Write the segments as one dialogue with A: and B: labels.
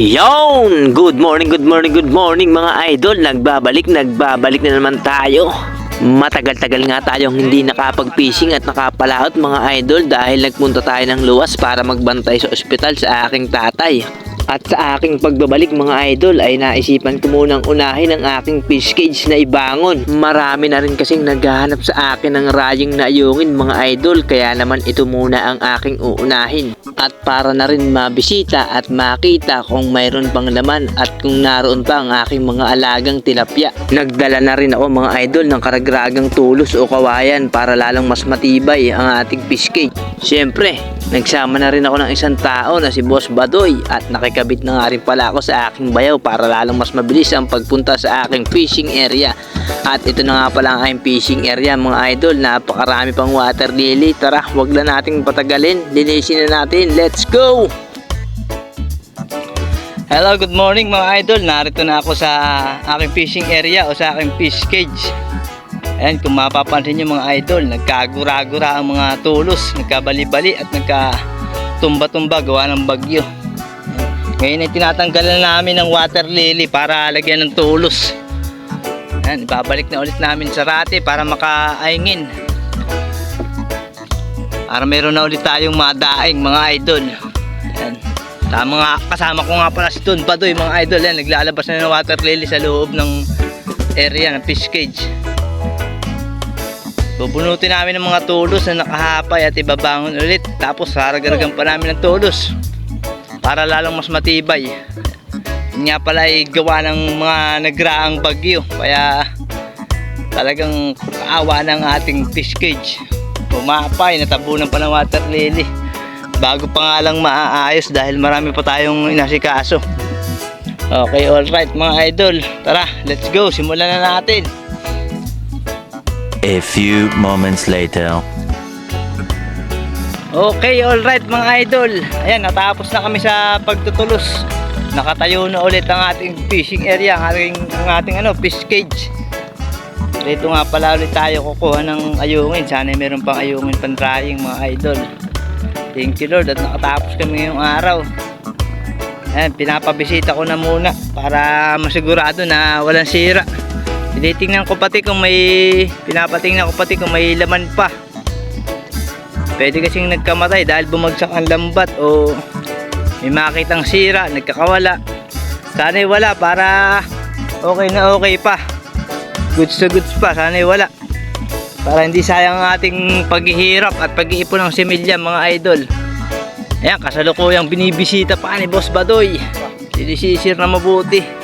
A: Yon! Good morning, good morning, good morning mga idol. Nagbabalik, nagbabalik na naman tayo. Matagal-tagal nga tayong hindi nakapag-fishing at nakapalaot mga idol dahil nagpunta tayo ng luwas para magbantay sa ospital sa aking tatay. At sa aking pagbabalik mga idol ay naisipan ko munang unahin ang aking fish cage na ibangon. Marami na rin kasing naghahanap sa akin ng rayong na ayungin mga idol kaya naman ito muna ang aking uunahin. At para na rin mabisita at makita kung mayroon pang laman at kung naroon pa ang aking mga alagang tilapia. Nagdala na rin ako mga idol ng karagragang tulos o kawayan para lalong mas matibay ang ating fish cage. Siyempre, nagsama na rin ako ng isang tao na si Boss Badoy at nakikabit na nga rin pala ako sa aking bayaw para lalong mas mabilis ang pagpunta sa aking fishing area. At ito na nga pala ang aking fishing area mga idol. Napakarami pang water lily. Tara, wag na nating patagalin. Linisin na natin. Let's go! Hello, good morning mga idol. Narito na ako sa aking fishing area o sa aking fish cage. Ayan, kung mapapansin nyo mga idol, nagkagura-gura ang mga tulos, nagkabali-bali at nagkatumba-tumba gawa ng bagyo. Ngayon ay tinatanggalan namin ng water lily para lagyan ng tulos. Ayan, ibabalik na ulit namin sa rate para makaaingin. Para meron na ulit tayong madaing mga idol. Ayan. Tama nga, kasama ko nga pala si Ton Padoy mga idol. Yan, naglalabas na ng water lily sa loob ng area ng fish cage. Bubunutin namin ng mga tulos na nakahapay at ibabangon ulit. Tapos haragaragan pa namin ng tulos para lalong mas matibay. Yun nga pala ay gawa ng mga nagraang bagyo. Kaya talagang kaawa ng ating fish cage. Pumapay, natabunan pa ng water lily. Bago pa nga lang maaayos dahil marami pa tayong inasikaso. Okay, alright mga idol. Tara, let's go. Simulan na natin.
B: A few moments later.
A: Okay, alright mga idol. Ayan, natapos na kami sa pagtutulos. Nakatayo na ulit ang ating fishing area, ang ating, ang ating ano, fish cage. Dito nga pala ulit tayo kukuha ng ayungin. Sana meron pang ayungin pan-drying mga idol. Thank you Lord at nakatapos kami ngayong araw. Ayan, pinapabisita ko na muna para masigurado na walang sira. Tinitingnan ko pati kung may pinapatingnan ko pati kung may laman pa. Pwede kasing nagkamatay dahil bumagsak ang lambat o may makitang sira, nagkakawala. Sana'y wala para okay na okay pa. Goods to goods pa, sana'y wala. Para hindi sayang ang ating paghihirap at pag-iipon ng similya mga idol. Ayan, kasalukuyang binibisita pa ni Boss Badoy. Sinisisir na mabuti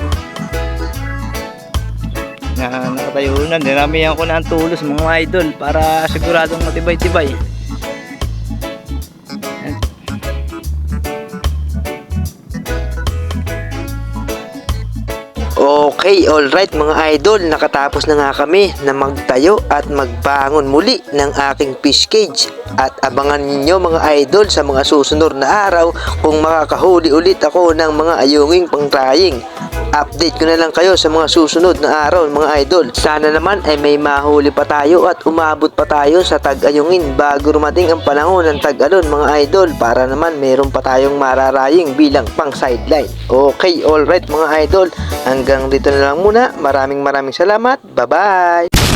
A: na nakatayo na niramihan ko na ang tulos mga idol para siguradong matibay-tibay. Okay, alright mga idol, nakatapos na nga kami na magtayo at magbangon muli ng aking fish cage. At abangan ninyo mga idol sa mga susunod na araw kung makakahuli ulit ako ng mga ayunging pang-trying. Update ko na lang kayo sa mga susunod na araw mga idol. Sana naman ay may mahuli pa tayo at umabot pa tayo sa tag-ayungin bago rumating ang panahon ng tag-alon mga idol para naman meron pa tayong mararaying bilang pang sideline. Okay, alright mga idol. Hanggang dito na lang muna. Maraming maraming salamat. Bye-bye!